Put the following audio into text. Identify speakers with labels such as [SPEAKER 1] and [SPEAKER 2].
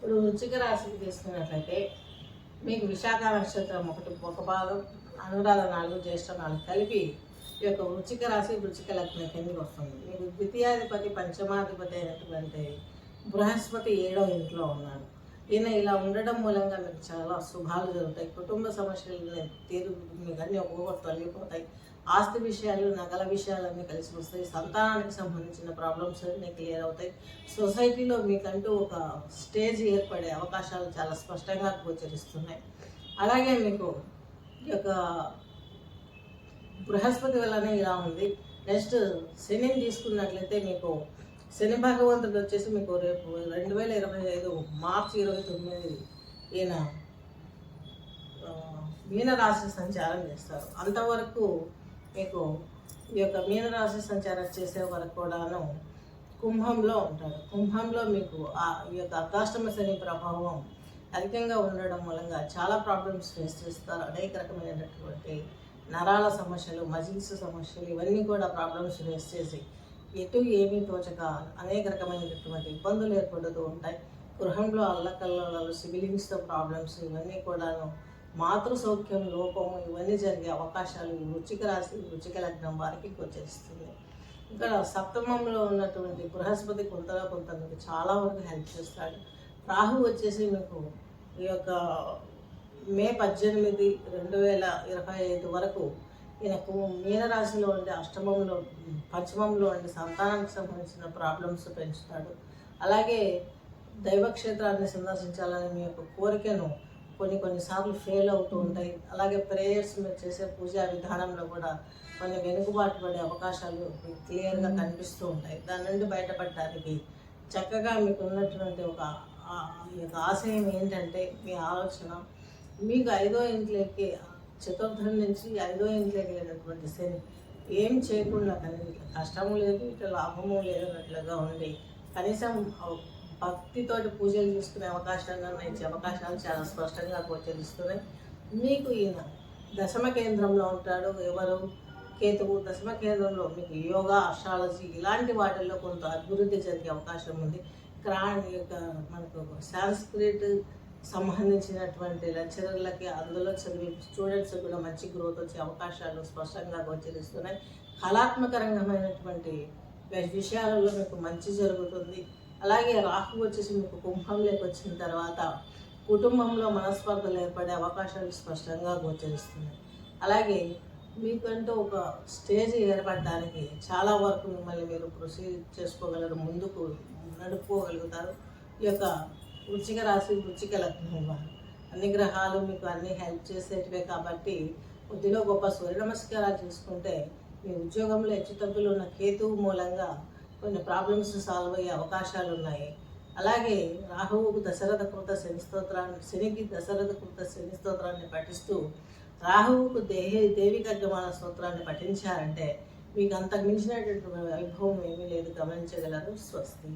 [SPEAKER 1] ఇప్పుడు వృచ్చిక రాశికి తీసుకున్నట్లయితే మీకు విశాఖ నక్షత్రం ఒకటి ఒక భాగం అనురాధ నాలుగు జ్యేష్ఠ నాలుగు కలిపి ఈ యొక్క వృచ్చిక రాశి వృచ్చిక లగ్నం కిందకి వస్తుంది. మీకు ద్వితీయాధిపతి పంచమాధిపతి అయినటువంటి బృహస్పతి ఏడో ఇంట్లో ఉన్నాడు ఈయన ఇలా ఉండడం మూలంగా మీకు చాలా శుభాలు జరుగుతాయి. కుటుంబ సమస్యలు తీరు మీకు అన్నీ ఒక్కొక్కటి తొలగిపోతాయి. ఆస్తి విషయాలు నగల విషయాలన్నీ కలిసి వస్తాయి. సంతానానికి సంబంధించిన ప్రాబ్లమ్స్ అన్నీ క్లియర్ అవుతాయి. సొసైటీలో మీకంటూ ఒక స్టేజ్ ఏర్పడే అవకాశాలు చాలా స్పష్టంగా గోచరిస్తున్నాయి. అలాగే మీకు ఈ యొక్క బృహస్పతి వల్లనే ఇలా ఉంది. నెక్స్ట్ శనిని తీసుకున్నట్లయితే మీకు శని భగవంతుడు వచ్చేసి మీకు రేపు రెండు వేల ఇరవై ఐదు మార్చి ఇరవై తొమ్మిది ఈయన మీనరాశి సంచారం చేస్తారు. అంతవరకు మీకు ఈ యొక్క మీనరాశి సంచారం చేసే వరకు కూడాను కుంభంలో ఉంటాడు కుంభంలో మీకు ఆ ఈ యొక్క అర్ధాష్టమ శని ప్రభావం అధికంగా ఉండడం మూలంగా చాలా ప్రాబ్లమ్స్ ఫేస్ చేస్తారు. అనేక రకమైనటువంటి నరాల సమస్యలు మజిల్స్ సమస్యలు ఇవన్నీ కూడా ప్రాబ్లమ్స్ ఫేస్ చేసి ఎటు ఏమీ తోచక అనేక రకమైనటువంటి ఇబ్బందులు ఏర్పడుతూ ఉంటాయి. గృహంలో అల్లకల్లో సిబిలింగ్స్తో ప్రాబ్లమ్స్ ఇవన్నీ కూడాను మాతృ సౌఖ్యం లోపము ఇవన్నీ జరిగే అవకాశాలు ఈ వృచ్చిక రాశి వృచ్చిక లగ్నం వారికి గోచరిస్తుంది. ఇక్కడ సప్తమంలో ఉన్నటువంటి బృహస్పతి కొంతలో కొంత మీకు చాలా వరకు హెల్ప్ చేస్తాడు. రాహు వచ్చేసి మీకు ఈ యొక్క మే పద్దెనిమిది రెండు వేల ఇరవై ఐదు వరకు ఈయనకు మీనరాశిలో ఉండే అష్టమంలో పంచమంలో ఉండే సంతానానికి సంబంధించిన ప్రాబ్లమ్స్ పెంచుతాడు. అలాగే దైవక్షేత్రాన్ని సందర్శించాలని మీ యొక్క కోరికను కొన్ని కొన్నిసార్లు ఫెయిల్ అవుతూ ఉంటాయి. అలాగే ప్రేయర్స్ మీరు చేసే పూజా విధానంలో కూడా కొన్ని వెనుకబాటు పడే అవకాశాలు క్లియర్గా కనిపిస్తూ ఉంటాయి. దాని నుండి బయటపడటానికి చక్కగా మీకు ఉన్నటువంటి ఒక ఈ యొక్క ఆశయం ఏంటంటే మీ ఆలోచన. మీకు ఐదో ఇంట్లోకి చతుర్థం నుంచి ఐదో ఇంట్లోకి వెళ్ళినటువంటి శని ఏం చేయకుండా కానీ ఇట్లా కష్టము లేదు ఇట్లా లాభము లేదు అన్నట్లుగా ఉండి కనీసం భక్తితోటి పూజలు చేసుకునే అవకాశంగా ఇచ్చే అవకాశాలు చాలా స్పష్టంగా గోచరిస్తున్నాయి మీకు ఈయన దశమ కేంద్రంలో ఉంటాడు ఎవరు? కేతువు దశమ కేంద్రంలో మీకు యోగా అస్ట్రాలజీ ఇలాంటి వాటిల్లో కొంత అభివృద్ధి జరిగే అవకాశం ఉంది. క్రా యొక్క మనకు సాంస్క్రిట్ సంబంధించినటువంటి లెక్చరర్లకి అందులో చదివి స్టూడెంట్స్ కూడా మంచి గ్రోత్ వచ్చే అవకాశాలు స్పష్టంగా గోచరిస్తున్నాయి కళాత్మక రంగమైనటువంటి విషయాలలో మీకు మంచి జరుగుతుంది. అలాగే రాహు వచ్చేసి మీకు కుంభంలోకి వచ్చిన తర్వాత కుటుంబంలో మనస్పర్ధలు ఏర్పడే అవకాశాలు స్పష్టంగా గోచరిస్తున్నాయి. అలాగే మీకంటూ ఒక స్టేజ్ ఏర్పడడానికి చాలా వరకు మిమ్మల్ని మీరు ప్రొసీడ్ చేసుకోగలరు ముందుకు నడుపుకోగలుగుతారు. ఈ యొక్క వృచ్చిక రాశి వృచ్చిక లగ్నం వారు అన్ని గ్రహాలు మీకు అన్ని హెల్ప్ చేసేటివే కాబట్టి కొద్దిలో గొప్ప సూర్య నమస్కారాలు చేసుకుంటే మీ ఉద్యోగంలో హెచ్చుతగ్గులు ఉన్న కేతువు మూలంగా కొన్ని ప్రాబ్లమ్స్ సాల్వ్ అయ్యే అవకాశాలు ఉన్నాయి అలాగే రాహువుకు దశరథ కృత శని స్తోత్రాన్ని శనికి దశరథ కృత శని స్తోత్రాన్ని పఠిస్తూ రాహువుకు దేహి దేవిక గమన స్తోత్రాన్ని పఠించారంటే మీకు అంతకు మించినటువంటి వైభవం ఏమీ లేదు. గమనించగలరు. స్వస్తి.